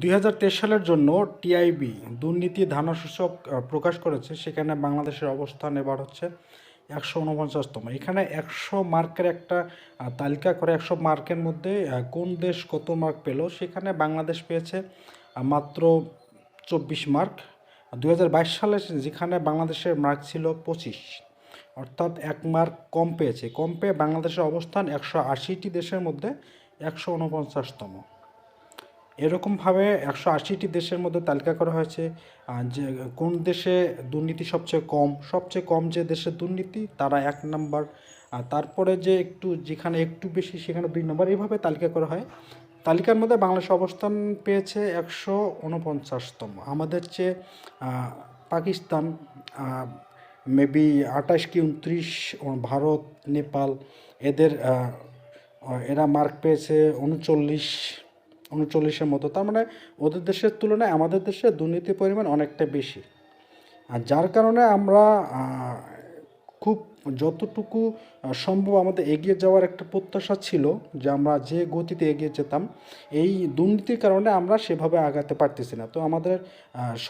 দুই হাজার তেইশ সালের জন্য টিআইবি দুর্নীতি ধারণাসূচক আহ, প্রকাশ করেছে। সেখানে বাংলাদেশের অবস্থান এবার হচ্ছে একশো উনপঞ্চাশতম। এখানে একশো মার্কের একটা তালিকা করে একশো মার্কের মধ্যে কোন দেশ কত মার্ক পেল সেখানে বাংলাদেশ পেয়েছে মাত্র চব্বিশ মার্ক। দু হাজার বাইশ সালে যেখানে বাংলাদেশের মার্ক ছিল পঁচিশ অর্থাৎ এক মার্ক কম পেয়েছে। কম পেয়ে বাংলাদেশের অবস্থান একশো আশিটি দেশের মধ্যে একশো উনপঞ্চাশতম। এরকমভাবে একশো আশিটি দেশের মধ্যে তালিকা করা হয়েছে যে কোন দেশে দুর্নীতি সবচেয়ে কম সবচেয়ে কম যে দেশে দুর্নীতি, তারা এক নাম্বার। তারপরে যে একটু, যেখানে একটু বেশি, সেখানে দুই নম্বর, এইভাবে তালিকা করা হয়। তালিকার মধ্যে বাংলাদেশ অবস্থান পেয়েছে একশো উনপঞ্চাশতম। আমাদের চেয়ে পাকিস্তান মেবি আঠাশ কি উনত্রিশ ভারত, নেপাল, এদের এরা মার্ক পেয়েছে উনচল্লিশ উনচল্লিশের মতো। তার মানে ওদের দেশের তুলনায় আমাদের দেশে দুর্নীতির পরিমাণ অনেকটা বেশি। আর যার কারণে আমরা খুব যতটুকু সম্ভব আমাদের এগিয়ে যাওয়ার একটা প্রত্যাশা ছিল যে আমরা যে গতিতে এগিয়ে যেতাম, এই দুর্নীতির কারণে আমরা সেভাবে আগাতে পারতেছি না। তো আমাদের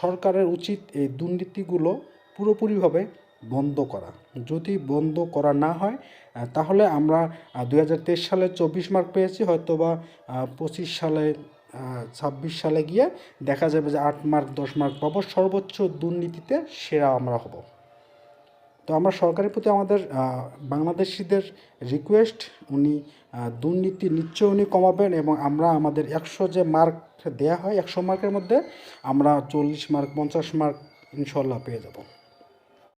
সরকারের উচিত এই দুর্নীতিগুলো পুরোপুরিভাবে বন্ধ করা। যদি বন্ধ করা না হয় তাহলে আমরা দু হাজার তেইশ সালে চব্বিশ মার্ক পেয়েছি হয়তো বা পঁচিশ সালে ছাব্বিশ সালে গিয়ে দেখা যাবে যে আট মার্ক, দশ মার্ক পাবো। সর্বোচ্চ দুর্নীতিতে সেরা আমরা হব। তো আমরা সরকারের প্রতি আমাদের বাংলাদেশিদের রিকোয়েস্ট উনি দুর্নীতি নিশ্চয় উনি কমাবেন এবং আমরা আমাদের একশো যে মার্ক দেয়া হয়, একশো মার্কের মধ্যে আমরা চল্লিশ মার্ক, পঞ্চাশ মার্ক ইনশাল্লাহ পেয়ে যাব।